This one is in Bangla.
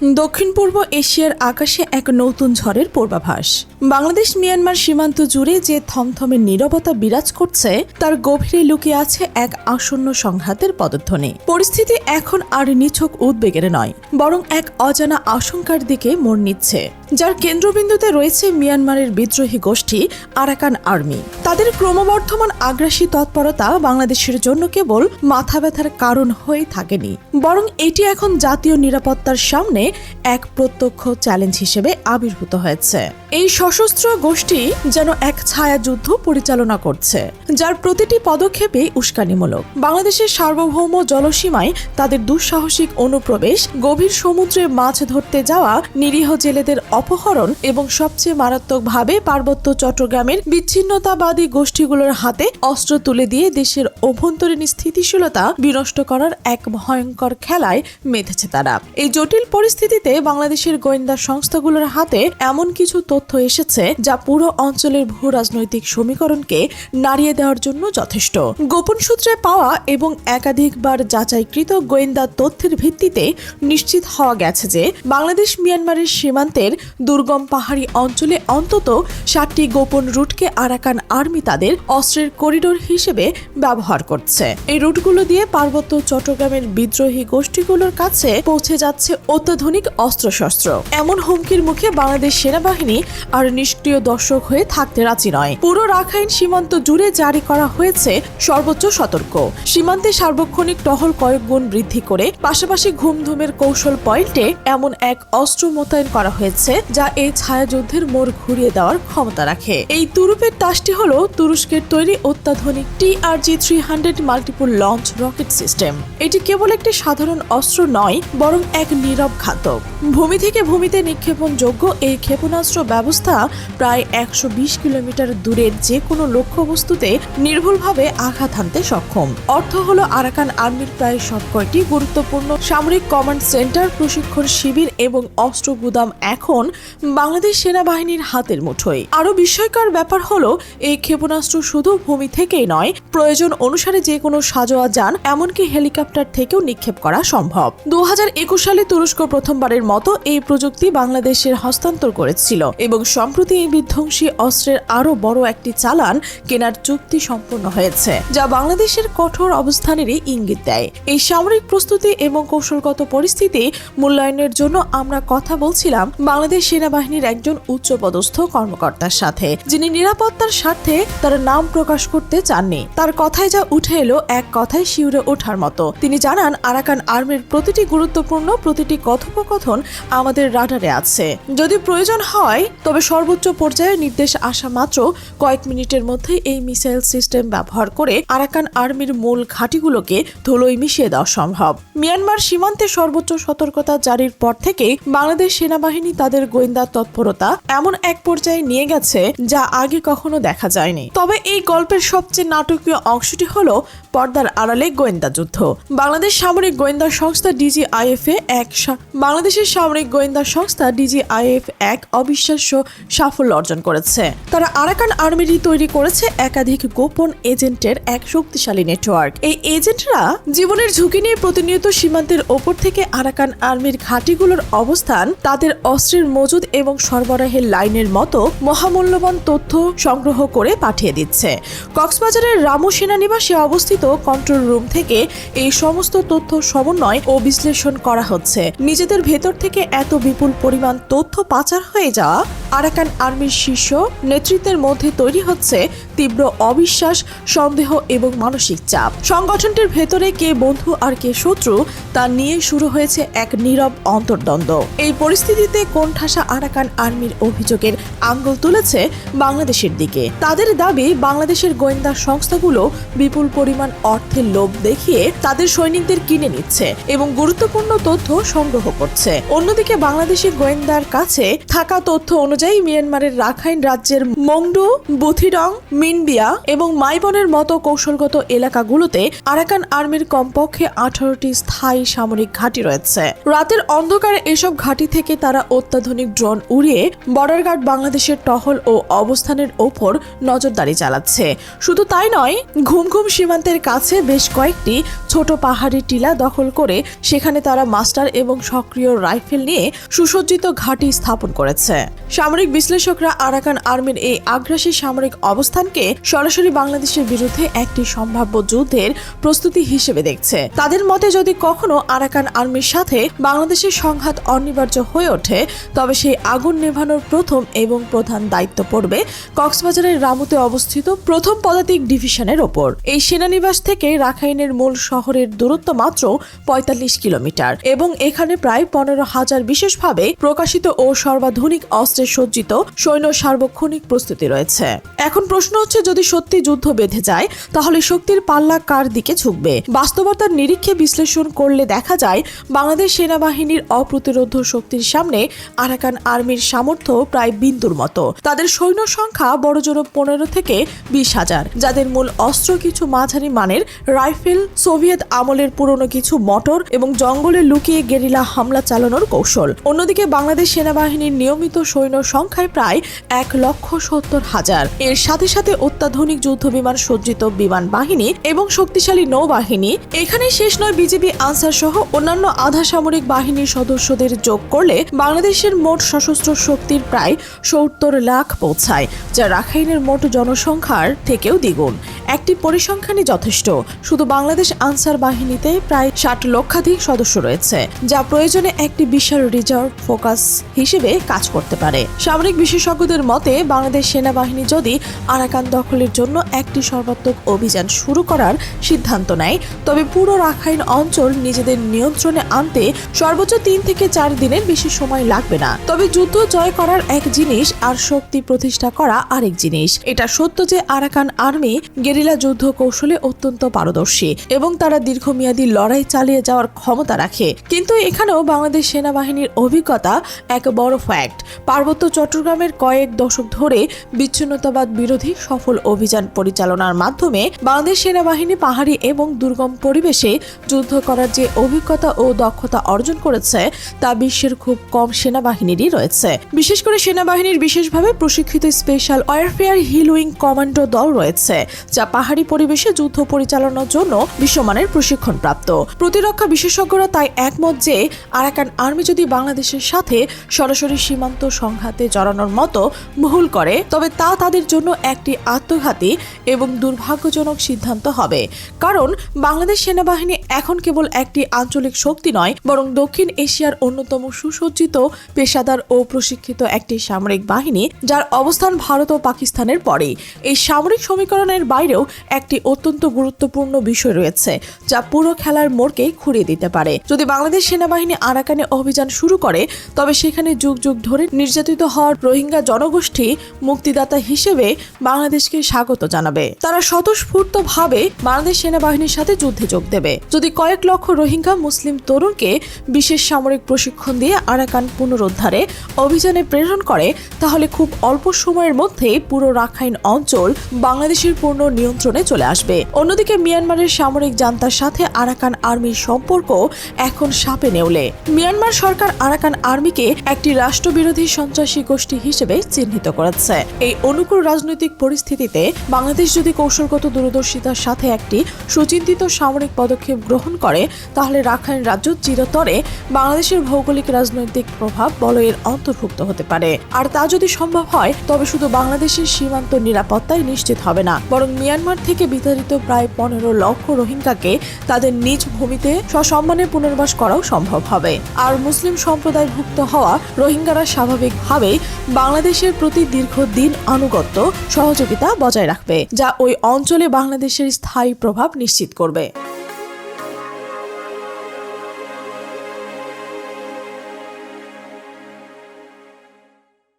দক্ষিণ পূর্ব এশিয়ার আকাশে এক নতুন ঝড়ের পূর্বাভাস। বাংলাদেশ মিয়ানমার সীমান্ত জুড়ে যে থমথমে নীরবতা বিরাজ করছে, তার গভীরে লুকিয়ে আছে এক আসন্ন সংঘাতের পদধ্বনি। পরিস্থিতি এখন আর নিছক উদ্বেগের নয়, বরং এক অজানা আশঙ্কার দিকে মোড় নিচ্ছে। যার কেন্দ্রবিন্দুতে রয়েছে মিয়ানমারের বিদ্রোহী গোষ্ঠী আরাকান আর্মি। তাদের ক্রমবর্ধমান আগ্রাসী তৎপরতা বাংলাদেশের জন্য কেবল মাথা ব্যথার কারণ হয়ে থাকেনি, বরং এটি এখন জাতীয় নিরাপত্তার সামনে এক প্রত্যক্ষ চ্যালেঞ্জ হিসেবে আবির্ভূত হয়েছে। এই সশস্ত্র গোষ্ঠী যেন এক ছায়া যুদ্ধ পরিচালনা করছে, যার প্রতিটি পদক্ষেপে উস্কানিমূলক। বাংলাদেশের সার্বভৌম জলসীমায় তাদের দুঃসাহসিক অনুপ্রবেশ, গভীর সমুদ্রে মাছ ধরতে যাওয়া, নিরীহ জেলেদের অপহরণ এবং সবচেয়ে মারাত্মকভাবে পার্বত্য চট্টগ্রামের বিচ্ছিন্নতাবাদী গোষ্ঠীগুলোর হাতে অস্ত্র তুলে দিয়ে দেশের অভ্যন্তরীণ স্থিতিশীলতা বিনষ্ট করার এক ভয়ঙ্কর খেলায় মেতেছে তারা। এই জটিল পরিস্থিতিতে বাংলাদেশের গোয়েন্দা সংস্থাগুলোর হাতে এমন কিছু তথ্য এসেছে যা পুরো অঞ্চলের ভূ রাজনৈতিক সমীকরণকে নাড়িয়ে দেওয়ার জন্য যথেষ্ট। গোপন সূত্রে পাওয়া এবং একাধিকবার যাচাইকৃত গোয়েন্দা তথ্যের ভিত্তিতে নিশ্চিত হওয়া গেছে যে বাংলাদেশ মিয়ানমারের সীমান্তের দুর্গম পাহাড়ি অঞ্চলে অন্তত ষাটটি গোপন রুটকে আরাকান আর্মি তাদের অস্ত্রের করিডোর হিসেবে ব্যবহার করছে। এই রুটগুলো দিয়ে পার্বত্য চট্টগ্রামের বিদ্রোহী গোষ্ঠীগুলোর কাছে পৌঁছে যাচ্ছে অত্যাধুনিক অস্ত্রশস্ত্র। এমন হুমকির মুখে বাংলাদেশ সেনাবাহিনী আর নিষ্ক্রিয় দর্শক হয়ে থাকতে রাজি নয়। পুরো রাখাইন সীমান্ত জুড়ে জারি করা হয়েছে সর্বোচ্চ সতর্ক। সীমান্তে সার্বক্ষণিক টহল কয়েক গুণ বৃদ্ধি করে পাশাপাশি ঘুমধুমের কৌশল পয়েন্টে এমন এক অস্ত্র মোতায়েন করা হয়েছে যা এই ছায়াযুদ্ধের মোড় ঘুরিয়ে দেওয়ার ক্ষমতা রাখে। এই তুরুপের তাসটি হল তুরস্কের তৈরি অত্যাধুনিক TRG three hundred multiple launch rocket system. এটি কেবল একটি সাধারণ অস্ত্র নয়, বরং এক নীরব ঘাতক ভূমি থেকে ভূমিতে নিক্ষেপণ যোগ্য এই ক্ষেপণাস্ত্র ব্যবস্থা প্রায় একশো বিশ কিলোমিটার দূরের যে কোনো লক্ষ্যবস্তুতে নির্ভুলভাবে আঘাত হানতে সক্ষম। অর্থ হলো আরাকান আর্মির প্রায় সবকয়টি গুরুত্বপূর্ণ সামরিক কমান্ড সেন্টার, প্রশিক্ষণ শিবির এবং অস্ত্র গুদাম এখন বাংলাদেশ সেনাবাহিনীর হাতের মুঠোয়। আরও বিস্ময়কর ব্যাপার হলো, এই ক্ষেপণাস্ত্র শুধু ভূমি থেকেই নয়, প্রয়োজন অনুসারে যে কোনো সাজোয়া যান, এমনকি হেলিকপ্টার থেকেও নিক্ষেপ করা সম্ভব। দু হাজার একুশ সালে তুরস্ক প্রথমবারের মতো এই প্রযুক্তি বাংলাদেশের হস্তান্তর করেছিল এবং সম্প্রতি এই বিধ্বংসী অস্ত্রের আরও বড় একটি চালান কেনার চুক্তি সম্পন্ন হয়েছে, যা বাংলাদেশের কঠোর অবস্থানেরই ইঙ্গিত দেয়। এই সামরিক প্রস্তুতি এবং কৌশলগত পরিস্থিতি মূল্যায়নের জন্য আমরা কথা বলছিলাম বাংলাদেশ সেনাবাহিনীর একজন উচ্চপদস্থ কর্মকর্তার সাথে, যিনি নিরাপত্তার স্বার্থে তার নাম প্রকাশ করতে চাননি। তার কথায় যা উঠে এলো এক কথায় শিউরে ওঠার মতো। তিনি জানান, আরাকান আর্মির প্রতিটি গুরুত্বপূর্ণ প্রতিটি কথোপকথন আমাদের রাডারে আছে। যদি প্রয়োজন হয়, তবে সর্বোচ্চ পর্যায়ে নির্দেশ আসা মাত্র কয়েক মিনিটের মধ্যে এই মিসাইল সিস্টেম ব্যবহার করে আরাকান আর্মির মূল ঘাঁটিগুলোকে ধুলোয় মিশিয়ে দেওয়া সম্ভব। মিয়ানমার সীমান্তে সর্বোচ্চ সতর্কতা জারির পর থেকেই বাংলাদেশ সেনাবাহিনী তাদের গোয়েন্দা তৎপরতা এমন এক পর্যায়ে নিয়ে গেছে যা আগে কখনো দেখা যায়নি। তবে এই গল্পের সবচেয়ে নাটকীয় অংশটি হলো পর্দার আড়ালে গোয়েন্দা যুদ্ধ। বাংলাদেশ সামরিক গোয়েন্দা সংস্থা ডিজিআইএফ এ এক বাংলাদেশের সামরিক গোয়েন্দা সংস্থা ডিজিআইএফ এক অবিশ্বাস্য সাফল্য অর্জন করেছে। তারা আরাকান আর্মিরই তৈরি করেছে একাধিক গোপন এজেন্টের এক শক্তিশালী নেটওয়ার্ক। এই এজেন্টরা জীবনের ঝুঁকি নিয়ে প্রতিনিয়ত সীমান্তের ওপর থেকে আরাকান আর্মির ঘাঁটিগুলোর অবস্থান, তাদের অস্ত্রের মজুদ এবং সরবরাহের লাইনের মতো মহামূল্যবান তথ্য সংগ্রহ করে পাঠিয়ে দিচ্ছে। কক্সবাজারের রামু সেনানিবাসে অবস্থিত কন্ট্রোল রুম থেকে এই সমস্ত তথ্য সমন্বয় ও বিশ্লেষণ করা হচ্ছে। নিজেদের ভেতর থেকে এত বিপুল পরিমাণ তথ্য পাচার হয়ে যাওয়া আরাকান আর্মির শীর্ষ নেতৃত্বের মধ্যে তৈরি হচ্ছে তীব্র অবিশ্বাস, সন্দেহ এবং মানসিক চাপ। সংগঠনটির ভেতরে কে বন্ধু আর কে শত্রু তা নিয়ে শুরু হয়েছে এক নীরব অন্তর্দ্বন্দ্ব। এই পরিস্থিতিতে কোণঠাসা আরাকান আর্মির অভিযোগের আঙ্গুল তুলেছে বাংলাদেশের দিকে। তাদের দাবি, বাংলাদেশের গোয়েন্দা সংস্থাগুলো বিপুল পরিমাণ অর্থের লোভ দেখিয়ে তাদের সৈনিকদের কিনে নিচ্ছে এবং গুরুত্বপূর্ণ তথ্য সংগ্রহ করছে। অন্যদিকে বাংলাদেশের গোয়েন্দার কাছে থাকা তথ্য অনুযায়ী মিয়ানমারের রাখাইন রাজ্যের মংডু, বুথিডং, মিনবিয়া এবং মাইবনের মতো কৌশলগত এলাকাগুলোতে আরাকান আর্মির কমপক্ষে আঠারোটি স্থায়ী সামরিক ঘাঁটি রয়েছে। রাতের অন্ধকারে এসব ঘাঁটি থেকে তারা অত্যাধুনিক ড্রোন উড়িয়ে বর্ডার গার্ড বাংলাদেশ বাংলাদেশের টহল ও অবস্থানের ওপর নজরদারি চালাচ্ছে। শুধু তাই নয় ঘুম ঘুম সীমান্তের কাছে বেশ কয়েকটি ছোট পাহাড়ি টিলা দখল করে সেখানে তারা মাস্টার এবং সক্রিয় রাইফেল নিয়ে সুসজ্জিত ঘাঁটি স্থাপন করেছে। সামরিক বিশ্লেষকরা আরাকান আর্মির এই আগ্রাসী সামরিক অবস্থানকে সরাসরি বাংলাদেশের বিরুদ্ধে একটি সম্ভাব্য যুদ্ধের প্রস্তুতি হিসেবে দেখছে। তাদের মতে, যদি কখনো আরাকান আর্মির সাথে বাংলাদেশের সংঘাত অনিবার্য হয়ে ওঠে, তবে সেই আগুন নেভানোর প্রথম এবং প্রধান দায়িত্ব পড়বে কক্সবাজারের রামুতে অবস্থিত প্রথম পদাতিক ডিভিশনের ওপর। এই সেনানিবাস থেকে রাখাইনের মূল শহরের দূরত্ব মাত্র পঁয়তাল্লিশ কিলোমিটার এবং এখানে প্রায় পনেরো হাজার বিশেষভাবে প্রকাশিত ও সর্বাধুনিক অস্ত্রে সজ্জিত সৈন্য সার্বক্ষণিক প্রস্তুতি রয়েছে। এখন প্রশ্ন হচ্ছে, যদি সত্যি যুদ্ধ বেঁধে যায়, তাহলে শক্তির পাল্লা কার দিকে ঝুঁকবে? বাস্তবতার নিরীক্ষে বিশ্লেষণ করলে দেখা যায়, বাংলাদেশ সেনাবাহিনীর অপ্রতিরোধ শক্তির সামনে আরাকান আর্মির সামর্থ্য প্রায় বিন্দুর মতো। তাদের সৈন্য সংখ্যা বড়জোর পনেরো থেকে বিশ হাজার, যাদের মূল অস্ত্র কিছু মাঝারি মানের রাইফেল, সোভিয়েত আমলের পুরনো কিছু মোটর এবং জঙ্গলে লুকিয়ে গেরিলা হামলা চালানোর কৌশল। অন্যদিকে বাংলাদেশ সেনাবাহিনীর নিয়মিত সৈন্য সংখ্যায় প্রায় এক লক্ষ সত্তর হাজার। এর সাথে সাথে অত্যাধুনিক যুদ্ধ বিমান সজ্জিত বিমান বাহিনী এবং শক্তিশালী নৌবাহিনী। এখানে শেষ নয় বিজেপি আনসার সহ অন্যান্য আধা সামরিক বাহিনীর সদস্যদের যোগ করলে বাংলাদেশের মোট সশস্ত্র শক্তির প্রায় সত্তর লাখ পৌঁছায়, যা রাখাইনের মোট জনসংখ্যার থেকেও দ্বিগুণ। একটি পরিসংখ্যানই যথেষ্ট। শুধু বাংলাদেশ আনসার বাহিনীতে প্রায় ষাট লক্ষাধিক সদস্য রয়েছে, যা প্রয়োজনে একটি বিশাল রিজার্ভ ফোকাস হিসেবে কাজ করতে পারে। সামরিক বিশেষজ্ঞদের মতে, বাংলাদেশ সেনাবাহিনী যদি আরাকান দখলের জন্য একটি সর্বাত্মক অভিযান শুরু করার সিদ্ধান্ত নেয়, তবে পুরো রাখাইন অঞ্চল নিজেদের নিয়ন্ত্রণে আনতে সর্বোচ্চ তিন থেকে চার দিনের বেশি সময় লাগবে না। তবে যুদ্ধ জয় করার এক জিনিস আর শক্তি প্রতিষ্ঠা করা আরেক জিনিস। এটা সত্য যে আরাকান আর্মি গেরিলা যুদ্ধ কৌশলে অত্যন্ত পারদর্শী এবং তারা দীর্ঘমেয়াদী লড়াই চালিয়ে যাওয়ার ক্ষমতা রাখে। কিন্তু এখানেও বাংলাদেশ সেনাবাহিনীর অভিজ্ঞতা এক বড় ফ্যাক্ট পার্বত্য চট্টগ্রামের কয়েক দশক ধরে বিচ্ছিন্নতাবাদ বিরোধী সফল অভিযান পরিচালনার মাধ্যমে বাংলাদেশ সেনাবাহিনী পাহাড়ি এবং দুর্গম পরিবেশে যুদ্ধ করার যে অভিজ্ঞতা ও দক্ষতা অর্জন করেছে, তা বিশ্বের খুব কম সেনাবাহিনীরই রয়েছে। বিশেষ করে সেনাবাহিনীর বিশেষভাবে প্রশিক্ষিত স্পেশাল ওয়ারফেয়ার হিলুইং কমান্ডো দল রয়েছে, যা পাহাড়ি পরিবেশে যুদ্ধ পরিচালনার জন্য বিশ্বমানের প্রশিক্ষণ প্রাপ্ত প্রতিরক্ষা বিশেষজ্ঞরা তাই একমত যে আরাকান আর্মি যদি বাংলাদেশের সাথে সরাসরি সীমান্ত সংঘাতে জড়ানোর মতো ভুল করে, তবে তা তাদের জন্য একটি আত্মঘাতী এবং দুর্ভাগ্যজনক সিদ্ধান্ত হবে। কারণ বাংলাদেশ সেনাবাহিনী এখন কেবল একটি আঞ্চলিক শক্তি নয়, বরং দক্ষিণ এশিয়ার অন্যতম সুসজ্জিত পেশাদার ও প্রশিক্ষিত একটি সামরিক বাহিনী, যার অবস্থান ভারত ও পাকিস্তানের পরেই। এই সামরিক সমীকরণের বাইরেও একটি অত্যন্ত গুরুত্বপূর্ণ বিষয় রয়েছে, যা পুরো খেলার মোড়কে ঘুরিয়ে দিতে পারে। যদি বাংলাদেশ সেনাবাহিনী আরাকানে অভিযান শুরু করে, তবে সেখানে যুগ যুগ ধরে নির্যাতিত হওয়ার রোহিঙ্গা জনগোষ্ঠী মুক্তিদাতা হিসেবে বাংলাদেশকে স্বাগত জানাবে। তারা স্বতঃস্ফূর্তভাবে বাংলাদেশ সেনাবাহিনীর সাথে যুদ্ধে যোগ দেবে। যদি কয়েক লক্ষ রোহিঙ্গা মুসলিম তরুণকে বিশেষ সামরিক প্রশিক্ষণ দিয়ে আরাকান পুনরুদ্ধারে অভিযানে প্রেরণ করে, তাহলে খুব অল্প সময়ের মধ্যেই পুরো রাখাইন অঞ্চল বাংলাদেশের পূর্ণ নিয়ন্ত্রণে চলে আসবে। অন্যদিকে মিয়ানমারের সামরিক জান্তার সাথে আরাকান আর্মির সম্পর্ক এখন সাপে নেউলে। মিয়ানমার সরকার আরাকান আর্মিকে একটি রাষ্ট্রবিরোধী সন্ত্রাসী গোষ্ঠী হিসেবে চিহ্নিত করেছে। এই অনুকূল রাজনৈতিক পরিস্থিতিতে বাংলাদেশ যদি কৌশলগত দূরদর্শিতার সাথে একটি সুচিন্তিত সামরিক পদক্ষেপ গ্রহণ করে, তাহলে রাখাইন রাজ্য চিরতরে বাংলাদেশের ভৌগোলিক রাজনৈতিক প্রভাব বলয়ের অন্তর্ভুক্ত হতে পারে। আর তা যদি সম্ভব হয়, তবে শুধু বাংলাদেশের সীমান্ত নিরাপত্তাই নিশ্চিত হবে না, বরং মিয়ানমার থেকে বিতাড়িত প্রায় পনেরো লক্ষ রোহিঙ্গাকে তাদের নিজ ভূমিতে সসম্মানে পুনর্বাস করাও সম্ভব হবে। আর মুসলিম সম্প্রদায়ভুক্ত হওয়া রোহিঙ্গারা স্বাভাবিকভাবেই বাংলাদেশের প্রতি দীর্ঘদিন আনুগত্য, সহযোগিতা বজায় রাখবে, যা ওই অঞ্চলে বাংলাদেশের স্থায়ী প্রভাব নিশ্চিত করবে।